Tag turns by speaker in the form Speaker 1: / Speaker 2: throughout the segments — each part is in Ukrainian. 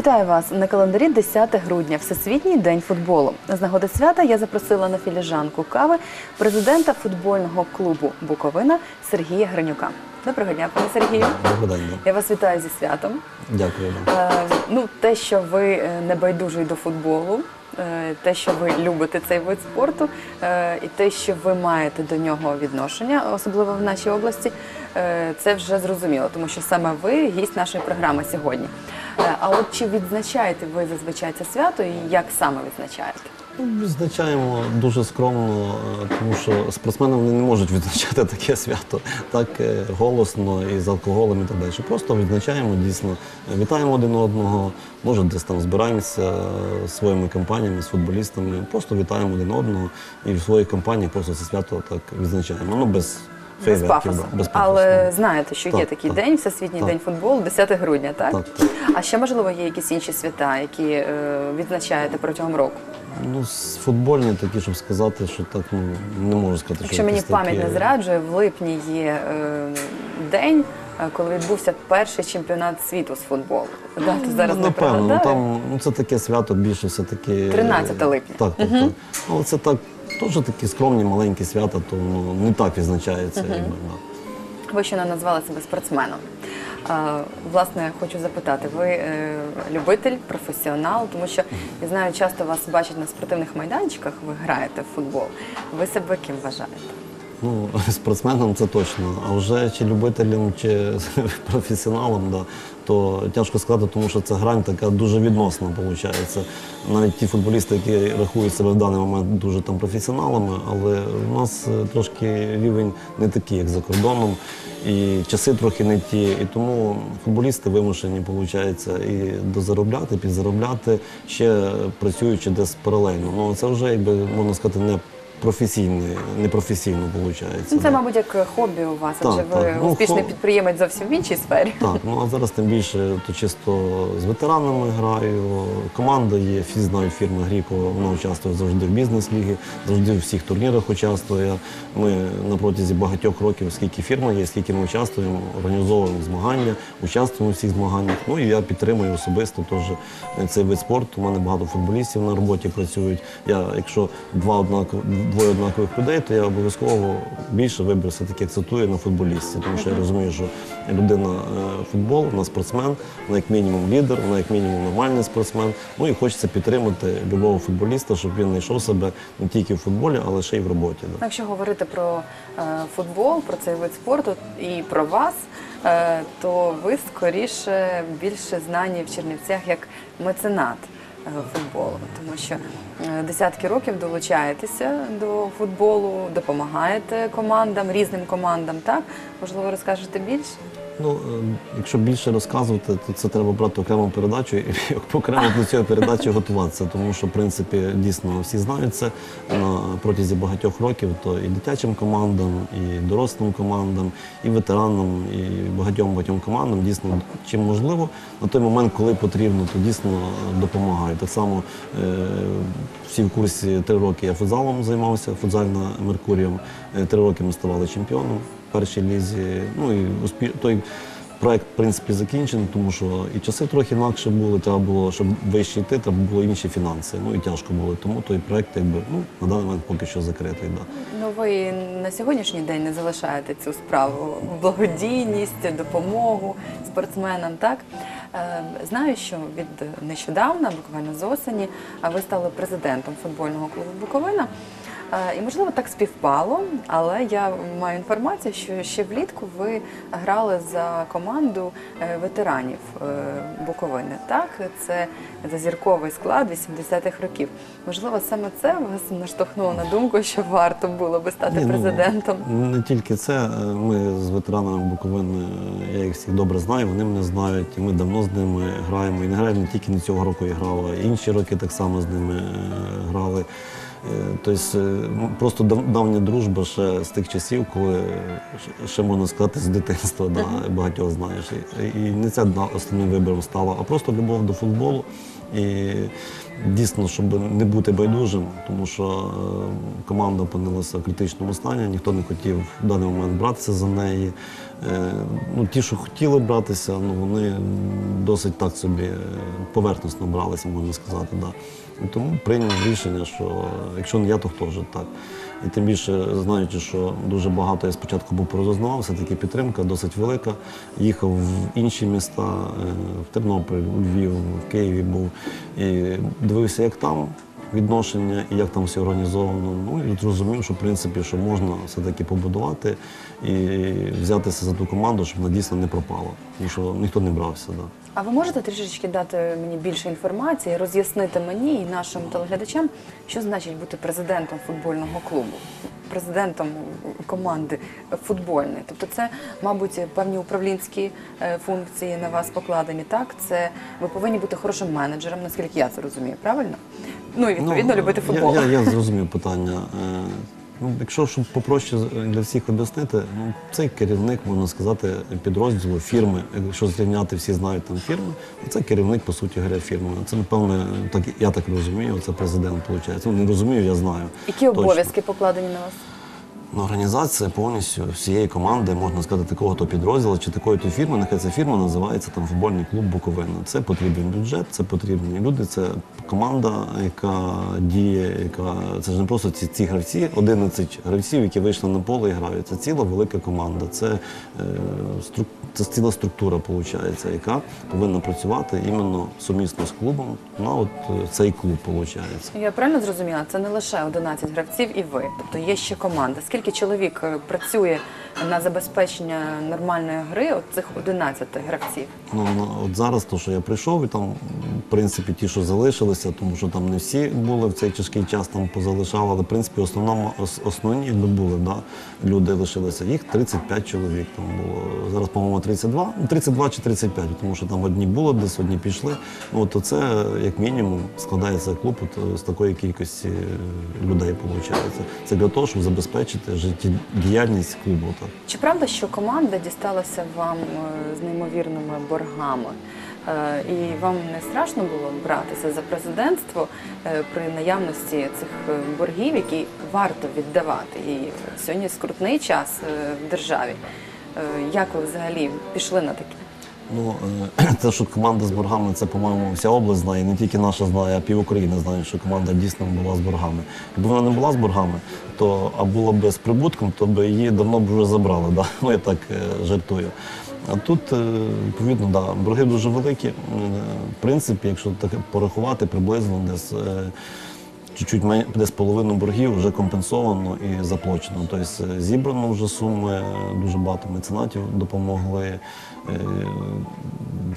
Speaker 1: Вітаю вас на календарі 10 грудня, Всесвітній день футболу. З нагоди свята я запросила на філіжанку кави президента футбольного клубу Буковина Сергія Гринюка. Доброго дня, пане Сергію.
Speaker 2: Добрий день.
Speaker 1: Я вас вітаю зі святом.
Speaker 2: Дякую.
Speaker 1: Е, ну, те, що ви е, небайдужий до футболу, е, те, що ви любите цей вид спорту, е, і те, що ви маєте до нього відношення, особливо в нашій області, е, це вже зрозуміло, тому що саме ви гість нашої програми сьогодні. Е, А от чи відзначаєте ви зазвичай це свято і як саме відзначаєте?
Speaker 2: Ну, Відзначаємо дуже скромно, е, тому що спортсмени вони не можуть відзначати таке свято так е, голосно і з алкоголем і так далі. Просто відзначаємо дійсно, вітаємо один одного, може десь там збираємося своїми компаніями, з футболістами, просто вітаємо один одного і в своїй компанії просто це свято так відзначаємо. Ну без
Speaker 1: Без пафосу.
Speaker 2: да, без пафосу.
Speaker 1: Але знаєте, що є такий
Speaker 2: так.
Speaker 1: день, Всесвітній
Speaker 2: Так.
Speaker 1: день футболу, 10 грудня, так?
Speaker 2: Так, так.
Speaker 1: А ще, можливо, є якісь інші свята, які е, відзначаєте протягом року?
Speaker 2: Ну, футбольні такі, щоб сказати, що так ну не можу сказати, що
Speaker 1: Якщо мені пам'ять
Speaker 2: такі-
Speaker 1: не зраджує, в липні є е, день, е, коли відбувся перший чемпіонат світу з футболу. Дату зараз
Speaker 2: ну,
Speaker 1: не
Speaker 2: напевно, ну, там ну, це таке свято більше все-таки.
Speaker 1: 13 липня.
Speaker 2: Так, так, так. Але це так, теж такі скромні, маленькі свята, то ну, не так відзначається. якби, да.
Speaker 1: Ви ще не назвали себе спортсменом. Е, власне, хочу запитати, ви е, любитель, професіонал, тому що я знаю, часто вас бачать на спортивних майданчиках, ви граєте в футбол. Ви себе ким вважаєте?
Speaker 2: Ну, спортсменом це точно. А вже чи любителем, чи професіоналом, да, то тяжко сказати, тому що ця грань така дуже відносна, виходить. Навіть ті футболісти, які рахують себе в даний момент дуже там професіоналами, але у нас е, трошки рівень не такий, як за кордоном, і часи трохи не ті. І тому футболісти вимушені, виходить, і дозаробляти, підзаробляти, ще працюючи десь паралельно. Ну це вже якби можна сказати не професійне, непрофесійно виходить.
Speaker 1: Ну, це, мабуть, як хобі у вас, адже
Speaker 2: Так,
Speaker 1: ви
Speaker 2: так. Ну,
Speaker 1: успішний
Speaker 2: хо-
Speaker 1: підприємець зовсім в іншій сфері.
Speaker 2: Так, ну а зараз тим більше то чисто з ветеранами граю. Команда є, всі знають фірма Гріко, вона участвує завжди в бізнес-лігі, завжди в всіх турнірах участвує. Ми на протязі багатьох років, скільки фірма є, скільки ми участвуємо, організовуємо змагання, участвуємо у всіх змаганнях. Ну і я підтримую особисто теж цей вид спорту. У мене багато футболістів на роботі працюють. Я, якщо два однакові, двоє однакових людей, то я обов'язково більше виберу все-таки акцентую на футболісті, тому що я розумію, що людина е, футбол, вона спортсмен, вона як мінімум лідер, вона як мінімум нормальний спортсмен. Ну і хочеться підтримати любого футболіста, щоб він знайшов себе не тільки в футболі, але ще й в роботі. Да.
Speaker 1: Якщо говорити про е, футбол, про цей вид спорту і про вас, е, то ви скоріше більше знані в Чернівцях як меценат футболу, тому що е, десятки років долучаєтеся до футболу, допомагаєте командам, різним командам. Так можливо, розкажете більше?
Speaker 2: Ну, е, якщо більше розказувати, то це треба брати окрему передачу і окремо до цієї передачі готуватися. Тому що, в принципі, дійсно всі знають це протязі багатьох років, то і дитячим командам, і дорослим командам, і ветеранам, і багатьом багатьом командам дійсно чим можливо на той момент, коли потрібно, то дійсно допомагають. Так само е, всі в курсі три роки я футзалом займався, футзальна Меркурієм. Е, Три роки ми ставали чемпіоном першій лізі. Ну і успі... той проект, в принципі, закінчений, тому що і часи трохи інакше були. Треба було, щоб вище йти, треба було інші фінанси. Ну і тяжко було. Тому той проект, якби ну на даний момент поки що закритий. Да.
Speaker 1: Ну, ви на сьогоднішній день не залишаєте цю справу благодійність, допомогу спортсменам. Так Е, знаю, що від нещодавна, буквально з осені, ви стали президентом футбольного клубу Буковина. Е, І можливо так співпало, але я маю інформацію, що ще влітку ви грали за команду е, ветеранів е, Буковини. Так, це зазірковий склад 80-х років. Можливо, саме це вас наштовхнуло на думку, що варто було би стати
Speaker 2: Ні, ну,
Speaker 1: президентом.
Speaker 2: Не тільки це. Ми з ветеранами Буковини, я їх всіх добре знаю, вони мене знають, і ми давно з ними граємо. І не граємо не тільки не цього року я грав, а інші роки так само з ними грали. Е, Тобто е, просто давня дружба ще з тих часів, коли ще- ще можна сказати з дитинства, да, багатьох знаєш. І, не це основним вибором стало, а просто любов до футболу. І Дійсно, щоб не бути байдужим, тому що е, команда опинилася в критичному стані, ніхто не хотів в даний момент братися за неї. Е, ну, ті, що хотіли братися, ну, вони досить так собі е, поверхностно бралися, можна сказати. Да. І тому прийняв рішення, що якщо не я, то хто вже так. І тим більше, знаючи, що дуже багато я спочатку був порозузнавав, все-таки підтримка досить велика. Їхав в інші міста, е, в Тернопіль, у Львів, в Києві був. І дивився, як там відношення і як там все організовано. Ну і зрозумів, що в принципі що можна все-таки побудувати і взятися за ту команду, щоб вона дійсно не пропала. Тому що ніхто не брався. Да.
Speaker 1: А ви можете трішечки дати мені більше інформації, роз'яснити мені і нашим телеглядачам, що значить бути президентом футбольного клубу, президентом команди футбольної? Тобто, це, мабуть, певні управлінські е, функції на вас покладені. Так, це ви повинні бути хорошим менеджером, наскільки я це розумію, правильно? Ну і відповідно любити футбол.
Speaker 2: Я, я, я зрозумів питання. Ну, якщо щоб попроще для всіх об'яснити, ну цей керівник, можна сказати, підрозділу фірми. Якщо зрівняти, всі знають там фірми, це керівник, по суті, говоря, фірми. Це, напевно, так я так розумію, це президент, виходить. Ну, не розумію, я знаю.
Speaker 1: Які
Speaker 2: Точно.
Speaker 1: обов'язки покладені на вас?
Speaker 2: Ну, організація повністю всієї команди, можна сказати, такого то підрозділу чи такої то фірми. Нехай ця фірма називається там футбольний клуб Буковина. Це потрібен бюджет, це потрібні люди. Це команда, яка діє, яка це ж не просто ці, ці гравці, 11 гравців, які вийшли на поле і грають. Це ціла велика команда. Це, е, стру, це ціла структура, виходить, яка повинна працювати іменно сумісно з клубом на от е, цей клуб, виходить.
Speaker 1: Я правильно зрозуміла, це не лише 11 гравців і ви, тобто є ще команда. Скільки чоловік е, працює на забезпечення нормальної гри цих 11 гравців?
Speaker 2: Ну, ну, от зараз, то, що я прийшов, і там, в принципі, ті, що залишилися, тому що там не всі були в цей тяжкий час, там позалишали, але в принципі основному, основні були, да, люди лишилися. Їх 35 чоловік там було. Зараз, по-моєму, 32, ну, 32 чи 35, тому що там одні було десь, одні пішли. Ну, от це, як мінімум, складається клуб от, з такої кількості е, людей, виходить. Це для того, щоб забезпечити життєдіяльність клубу.
Speaker 1: Чи правда, що команда дісталася вам е, з неймовірними боргами? Е, І вам не страшно було братися за президентство е, при наявності цих боргів, які варто віддавати? І сьогодні скрутний час в державі. Як ви взагалі пішли на таке?
Speaker 2: Ну, е, те, що команда з боргами, це, по-моєму, вся область знає, не тільки наша знає, а пів України знає, що команда дійсно була з боргами. Якби вона не була з боргами, то а була б з прибутком, то б її давно б вже забрали. Да? Ну, я так е, жартую. А тут, е, відповідно, да, борги дуже великі. В принципі, якщо так порахувати, приблизно десь. Е, Чуть-чуть десь половину боргів вже компенсовано і заплачено. Тобто е, зібрано вже суми, е, дуже багато меценатів допомогли.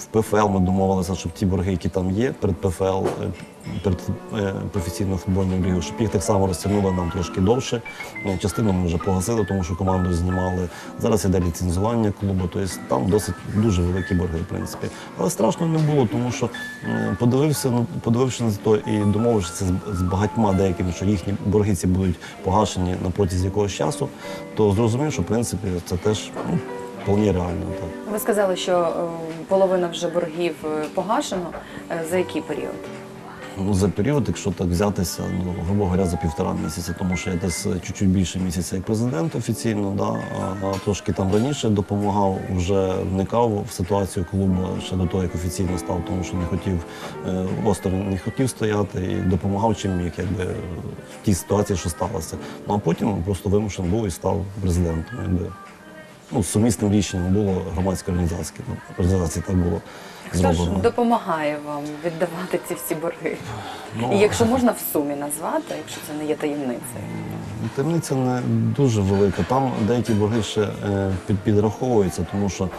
Speaker 2: В ПФЛ ми домовилися, щоб ті борги, які там є перед ПФЛ, е, перед е, професійною футбольною лігою, щоб їх так само розтягнули нам трошки довше. Е, Частину ми вже погасили, тому що команду знімали. Зараз іде ліцензування клубу, тобто там досить дуже великі борги, в принципі. Але страшно не було, тому що подивився, на- подививши на то і домовившися з багатьма деякими, що їхні борги ці будуть погашені на протязі якогось часу, то зрозумів, що в принципі це теж ну, вполне реально. Так.
Speaker 1: Ви сказали, що е, половина вже боргів е, погашено. Е, За який період?
Speaker 2: Ну, за період, якщо так взятися, ну, грубо говоря, за півтора місяця, тому що я десь чуть-чуть більше місяця як президент офіційно, да, а, а трошки там раніше допомагав, вже вникав в ситуацію клубу ще до того, як офіційно став, тому що не хотів е, осторонь не хотів стояти і допомагав чим міг, якби в тій ситуації, що сталося. Ну а потім просто вимушений був і став президентом. Якби. Ну, сумісним рішенням було громадської організації. Ну, організації так було
Speaker 1: Хто ж
Speaker 2: зроблено.
Speaker 1: допомагає вам віддавати ці всі борги?
Speaker 2: Ну,
Speaker 1: І якщо можна в сумі назвати, якщо це не є таємницею.
Speaker 2: Таємниця не дуже велика. Там деякі борги ще е, під, підраховуються, тому що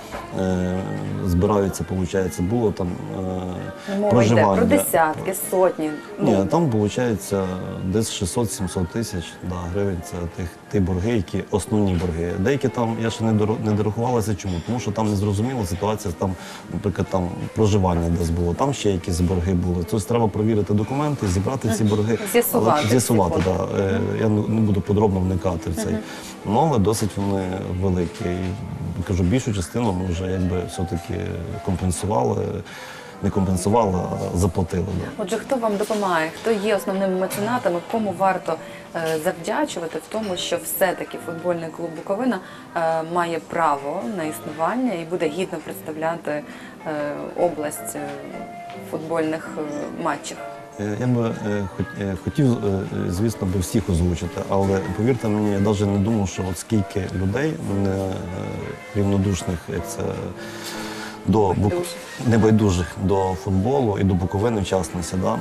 Speaker 2: е, збираються, виходить, було там е,
Speaker 1: Мова йде
Speaker 2: проживання.
Speaker 1: про десятки, сотні.
Speaker 2: Ні,
Speaker 1: Ну,
Speaker 2: там виходить десь 600-700 тисяч да, гривень. Це тих ті борги, які основні борги. Деякі там я ще не доро- не дорахувалася. Чому? Тому що там незрозуміла ситуація. Там, наприклад, там проживання десь було, там ще якісь борги були. Тобто треба провірити документи, зібрати ці борги,
Speaker 1: З'ясувати
Speaker 2: Але- з'ясувати. Да. Е, Я не не буду подробно вникати в цей. Ну, але досить вони великі. І кажу, більшу частину ми вже якби все-таки компенсували. не компенсували, а заплатили. Да.
Speaker 1: Отже, хто вам допомагає? Хто є основними меценатами? Кому варто е, завдячувати в тому, що все-таки футбольний клуб Буковина е, має право на існування і буде гідно представляти область е, в футбольних е, матчах?
Speaker 2: Е, Я би е, хот- е, хотів, е, е, звісно, би всіх озвучити, але повірте мені, я навіть не думав, що от скільки людей е, рівнодушних, як це до небайдужих до футболу і до Буковини в частності. Да?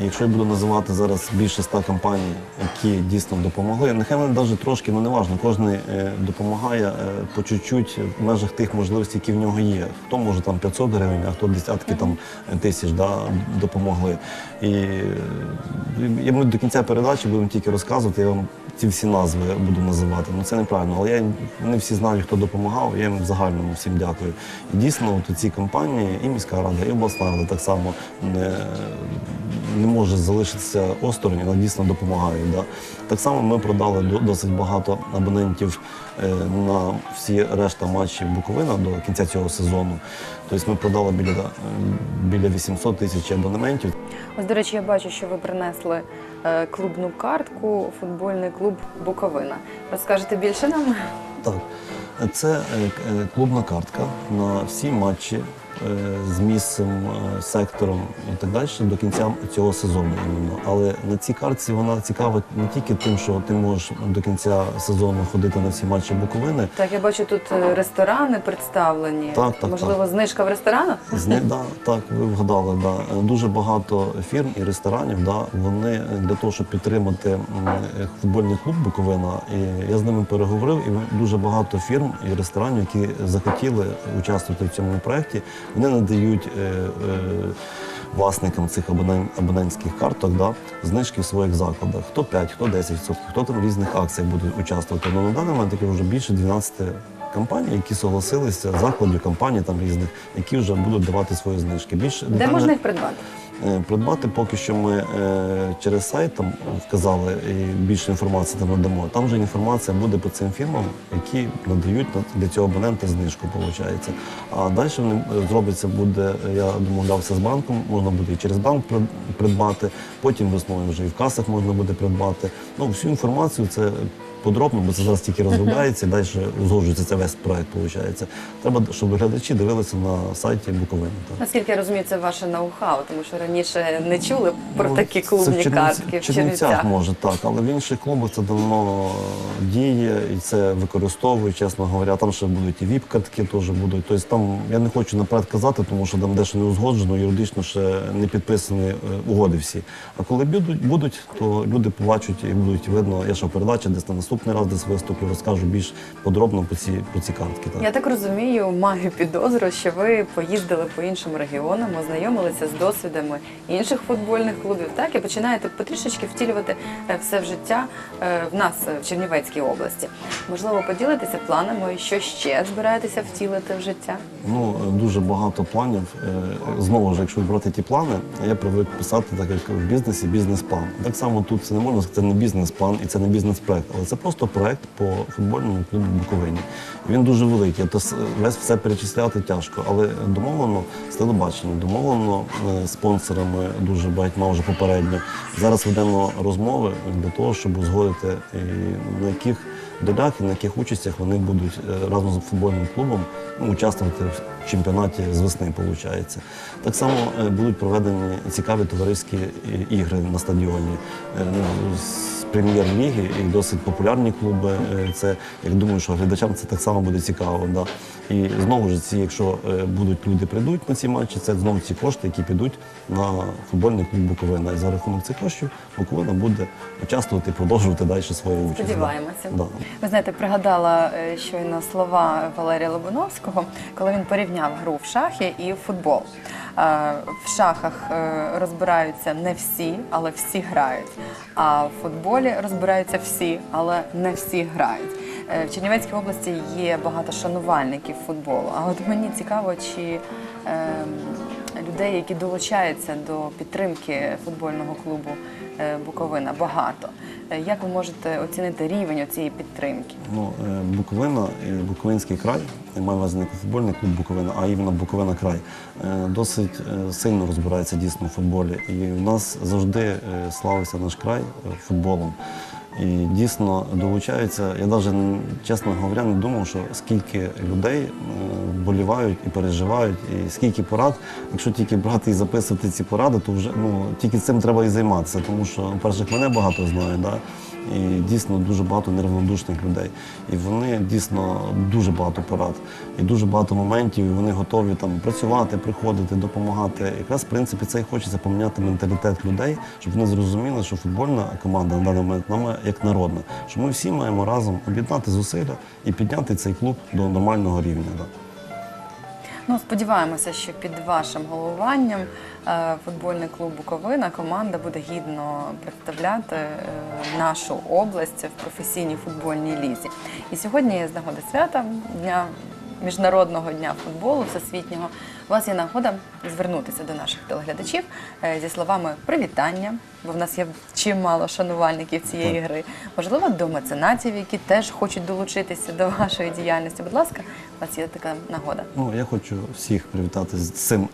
Speaker 2: І якщо я буду називати зараз більше ста компаній, які дійсно допомогли, нехай вони навіть трошки, ну не важно, кожен е, допомагає е, по чуть-чуть в межах тих можливостей, які в нього є. Хто може там 500 гривень, а хто десятки там тисяч да, допомогли. І е, я ми до кінця передачі будемо тільки розказувати, я вам ці всі назви буду називати. Ну це неправильно, але я вони всі знають, хто допомагав. Я їм в загальному всім дякую. І дійсно, от ці компанії, і міська рада, і обласна рада так само не, не може залишитися осторонь, вона дійсно допомагає. Да. Так само ми продали досить багато абонентів е, на всі решта матчів Буковина до кінця цього сезону. Тобто ми продали біля, е, біля 800 тисяч абонементів.
Speaker 1: Ось, до речі, я бачу, що ви принесли е, клубну картку, футбольний клуб Буковина. Розкажете більше нам?
Speaker 2: Так, це е, е, клубна картка на всі матчі е, з місцем, сектором і так далі до кінця цього сезону. Іменно. Але на цій картці вона цікава не тільки тим, що ти можеш до кінця сезону ходити на всі матчі Буковини.
Speaker 1: Так, я бачу тут ресторани представлені.
Speaker 2: Так, так,
Speaker 1: Можливо, знижка в ресторанах?
Speaker 2: З них, да, так, ви вгадали, да. Дуже багато фірм і ресторанів, да, вони для того, щоб підтримати футбольний клуб Буковина, і я з ними переговорив, і дуже багато фірм і ресторанів, які захотіли участвувати в цьому проєкті, вони надають е, е, власникам цих абонен, абонентських карток да, знижки в своїх закладах. Хто 5, хто 10%, хто там в різних акціях буде участвувати. Ну, на даний момент таке вже більше 12 компаній, які согласилися, закладів компаній там різних, які вже будуть давати свої знижки. Більше
Speaker 1: Де можна їх придбати?
Speaker 2: Е, придбати? Поки що ми е, через сайт там вказали і більше інформації там надамо. Там вже інформація буде по цим фірмам, які надають для цього абонента знижку. Виходить. А далі е, зробиться буде. Я домовлявся з банком, можна буде і через банк придбати. Потім весною вже і в касах можна буде придбати. Ну всю інформацію це подробно, бо це зараз тільки розробляється, і далі узгоджується це весь проект. Виходить. Треба, щоб глядачі дивилися на сайті Буковини. так.
Speaker 1: Наскільки я розумію, це ваше ноу-хау, тому що раніше не чули про
Speaker 2: Ну,
Speaker 1: такі
Speaker 2: це
Speaker 1: клубні
Speaker 2: в Чернівці-
Speaker 1: картки в Чернівцях.
Speaker 2: може так, але в інших клубах це давно діє і це використовують, чесно говоря. Там ще будуть і віп-картки теж будуть. Тобто там я не хочу наперед казати, тому що там дещо не узгоджено, юридично ще не підписані е, угоди всі. А коли будуть, будуть, то люди побачать і будуть видно. Я ще в передачі десь на наступний раз десь виступлю, розкажу більш подробно про ці про ці картки. Так.
Speaker 1: Я так розумію, маю підозру, що ви поїздили по іншим регіонам, ознайомилися з досвідами інших футбольних клубів, так і починаєте потрішечки втілювати е, все в життя е, в нас в Чернівецькій області. Можливо, поділитися планами, що ще збираєтеся втілити в життя?
Speaker 2: Ну, е, дуже багато планів. Знову ж, якщо брати ті плани, я привик писати, так як в бізнесі, бізнес-план. Так само тут це не можна сказати, це не бізнес-план і це не бізнес-проект, але це просто проект по футбольному клубу Буковині. Він дуже великий, то весь все перечисляти тяжко, але домовлено з телебаченням, домовлено е, спонсорами дуже багатьма вже попередньо. Зараз ведемо розмови для того, щоб узгодити, на яких долях і на яких участях вони будуть е, разом з футбольним клубом ну, участвувати в чемпіонаті з весни, виходить. Так само е, будуть проведені цікаві товариські е, ігри на стадіоні. Ну, з прем'єр-ліги і досить популярні клуби. Це я думаю, що глядачам це так само буде цікаво. Да. І знову ж ці, якщо будуть люди прийдуть на ці матчі, це знову ці кошти, які підуть на футбольний клуб Буковина. І за рахунок цих коштів Буковина буде участвувати і продовжувати далі свою участь.
Speaker 1: Сподіваємося.
Speaker 2: Да.
Speaker 1: Ви знаєте, пригадала е, щойно слова Валерія Лобановського, коли він порівняв гру в шахи і в футбол. Е, В шахах е, розбираються не всі, але всі грають. А в футболі розбираються всі, але не всі грають. В Чернівецькій області є багато шанувальників футболу. А от мені цікаво, чи ем, людей, які долучаються до підтримки футбольного клубу е, Буковина багато. Е, Як ви можете оцінити рівень цієї підтримки?
Speaker 2: Ну, е, Буковина, Буковинський край, маю на не футбольний клуб Буковина, а іменно Буковина край, досить сильно розбирається дійсно в футболі. І в нас завжди славився наш край футболом. І дійсно долучаються. Я навіть, чесно говоря, не думав, що скільки людей вболівають і переживають, і скільки порад. Якщо тільки брати і записувати ці поради, то вже ну тільки цим треба і займатися, тому що, по-перше, мене багато знають, да? І дійсно дуже багато неравнодушних людей. І вони дійсно дуже багато порад, і дуже багато моментів. І вони готові там працювати, приходити, допомагати. Якраз в принципі це і хочеться поміняти менталітет людей, щоб вони зрозуміли, що футбольна команда на даний момент нами як народна, що ми всі маємо разом об'єднати зусилля і підняти цей клуб до нормального рівня.
Speaker 1: Ну, сподіваємося, що під вашим головуванням е, футбольний клуб Буковина команда буде гідно представляти е, нашу область в професійній футбольній лізі. І сьогодні з нагоди свята дня міжнародного дня футболу всесвітнього. У вас є нагода звернутися до наших телеглядачів е, зі словами привітання, бо в нас є чимало шанувальників цієї гри. Можливо, до меценатів, які теж хочуть долучитися до вашої діяльності. Будь ласка, у вас є така нагода.
Speaker 2: Ну, я хочу всіх привітати з цим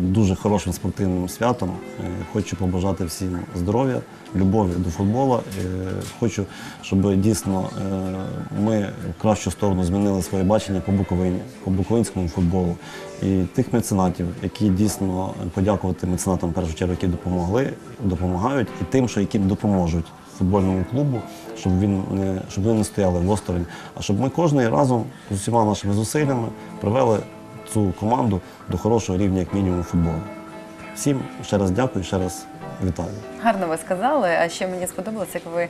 Speaker 2: дуже хорошим спортивним святом. Е, Хочу побажати всім здоров'я, любові до футболу. Е, Хочу, щоб дійсно е, ми в кращу сторону змінили своє бачення по Буковині, по буковинському футболу. І тих меценатів, які дійсно подякувати меценатам в першу чергу, які допомогли, допомагають, і тим, що яким допоможуть футбольному клубу, щоб він не щоб вони не стояли в осторонь, а щоб ми кожен разом з усіма нашими зусиллями привели цю команду до хорошого рівня, як мінімум, футболу. Всім ще раз дякую, ще раз вітаю.
Speaker 1: Гарно ви сказали. А ще мені сподобалося, як ви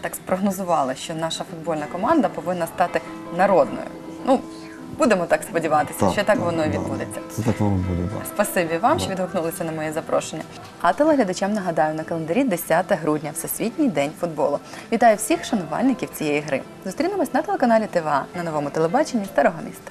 Speaker 1: так спрогнозували, що наша футбольна команда повинна стати народною. Ну, будемо так сподіватися, що так воно і
Speaker 2: да,
Speaker 1: відбудеться.
Speaker 2: Це так воно буде. Так.
Speaker 1: Спасибі вам, що відгукнулися на моє запрошення. А телеглядачам нагадаю на календарі 10 грудня, Всесвітній день футболу. Вітаю всіх шанувальників цієї гри. Зустрінемось на телеканалі ТВА на новому телебаченні Старого міста.